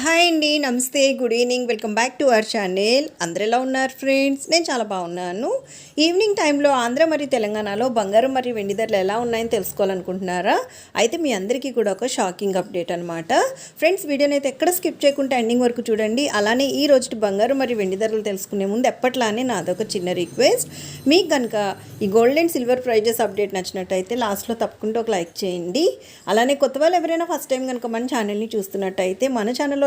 Hi అండి నమస్తే good evening. Welcome back to our channel. అందరు ఎలా ఉన్నారు ఫ్రెండ్స్? నేను చాలా బాగున్నాను. ఈవినింగ్ టైంలో ఆంధ్ర మరియు తెలంగాణలో బంగారం మరియు వెండి ధరలు ఎలా ఉన్నాయని తెలుసుకోవాలనుకుంటున్నారా? అయితే మీ అందరికీ కూడా ఒక షాకింగ్ అప్డేట్ అనమాట ఫ్రెండ్స్ వీడియోని అయితే ఎక్కడ స్కిప్ చేయకుండా ఎండింగ్ వరకు చూడండి. అలానే ఈ రోజు బంగారం మరియు వెండి ధరలు తెలుసుకునే ముందు ఎప్పట్లానే నాదొక చిన్న రిక్వెస్ట్. మీకు కనుక ఈ gold and silver prices update నచ్చినట్టయితే లాస్ట్లో తప్పకుండా ఒక లైక్ చేయండి. అలానే కొత్త వాళ్ళు ఎవరైనా ఫస్ట్ టైం కనుక మన ఛానల్ని చూస్తున్నట్టయితే మన ఛానల్లో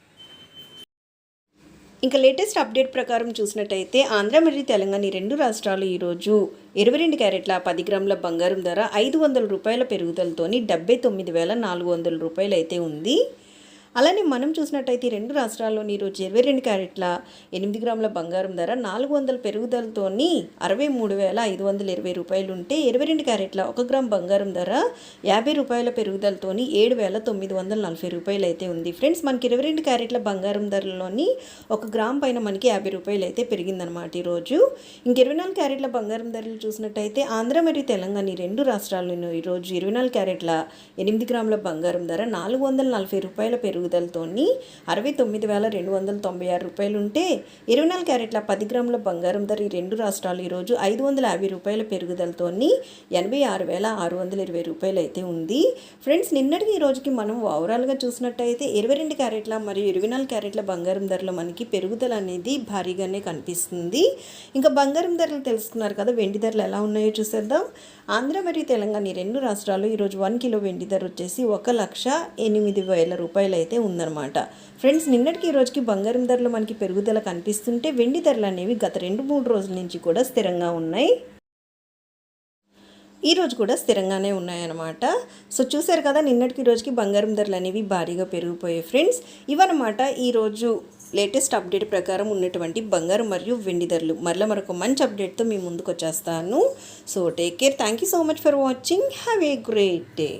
ఇంకా లేటెస్ట్ అప్డేట్ ప్రకారం చూసినట్టయితే ఆంధ్ర మరియు తెలంగాణ ఈ రెండు రాష్ట్రాలు ఈరోజు ఇరవై రెండు క్యారెట్ల పది గ్రాముల బంగారం ధర ఐదు వందల రూపాయల పెరుగుదలతోని డెబ్బై తొమ్మిది వేల నాలుగు వందల రూపాయలు అయితే ఉంది. అలానే మనం చూసినట్టయితే రెండు రాష్ట్రాల్లోని ఈరోజు ఇరవై రెండు క్యారెట్ల ఎనిమిది గ్రాముల బంగారం ధర నాలుగు వందల పెరుగుదలతోని అరవై మూడు వేల ఐదు వందల ఇరవై రూపాయలు ఉంటే ఇరవై రెండు క్యారెట్ల ఒక గ్రామ్ బంగారం ధర యాభై రూపాయల పెరుగుదలతోని ఏడు వేల తొమ్మిది వందల నలభై రూపాయలు అయితే ఉంది. ఫ్రెండ్స్ మనకి ఇరవై రెండు క్యారెట్ల బంగారం ధరలోని ఒక గ్రామ్ పైన మనకి యాభై రూపాయలు అయితే పెరిగిందనమాట ఈరోజు. ఇంక ఇరవై నాలుగు క్యారెట్ల బంగారం ధరలు చూసినట్టయితే ఆంధ్ర మరియు తెలంగాణ ఈ రెండు రాష్ట్రాల్లోనూ ఈరోజు ఇరవై నాలుగు క్యారెట్ల ఎనిమిది గ్రాముల బంగారం ధర నాలుగు వందల నలభై రూపాయల పెరుగు పెరుగుదలతో అరవై తొమ్మిది వేల రెండు వందల తొంభై ఆరు రూపాయలు ఉంటే ఇరవై నాలుగు క్యారెట్ల పది గ్రాముల బంగారం ధర ఈ రెండు రాష్ట్రాలు ఈరోజు ఐదు వందల యాభై రూపాయల పెరుగుదలతోని ఎనభై ఆరు వేల ఆరు వందల ఇరవై రూపాయలు అయితే ఉంది. ఫ్రెండ్స్ నిన్నటికి ఈ రోజుకి మనం ఓవరాల్గా చూసినట్టయితే ఇరవై రెండు క్యారెట్ల మరియు ఇరవై నాలుగు క్యారెట్ల బంగారం ధరలో మనకి పెరుగుదల అనేది భారీగానే కనిపిస్తుంది. ఇంకా బంగారం ధరలు తెలుసుకున్నారు కదా వెండి ధరలు ఎలా ఉన్నాయో చూసేద్దాం. ఆంధ్ర మరియు తెలంగాణ ఈ రెండు రాష్ట్రాలు ఈరోజు వన్ కిలో వెండి ధర వచ్చేసి ఒక లక్ష ఎనిమిది వేల రూపాయలు అయితే ఉందన్నమాట. ఫ్రెండ్స్ నిన్నటికి ఈ రోజుకి బంగారం ధరలు మనకి పెరుగుదల కనిపిస్తుంటే వెండి ధరలు అనేవి గత రెండు మూడు రోజుల నుంచి కూడా స్థిరంగా ఉన్నాయి. ఈ రోజు కూడా స్థిరంగానే ఉన్నాయన్నమాట. సో చూసారు కదా నిన్నటికి రోజుకి బంగారం ధరలు అనేవి భారీగా పెరిగిపోయాయి ఫ్రెండ్స్. ఇవన్నమాట ఈరోజు లేటెస్ట్ అప్డేట్ ప్రకారం ఉన్నటువంటి బంగారం మరియు వెండి ధరలు. మరలా మరొక మంచి అప్డేట్తో మీ ముందుకు వచ్చేస్తాను. So take care thank you so much for watching have a great day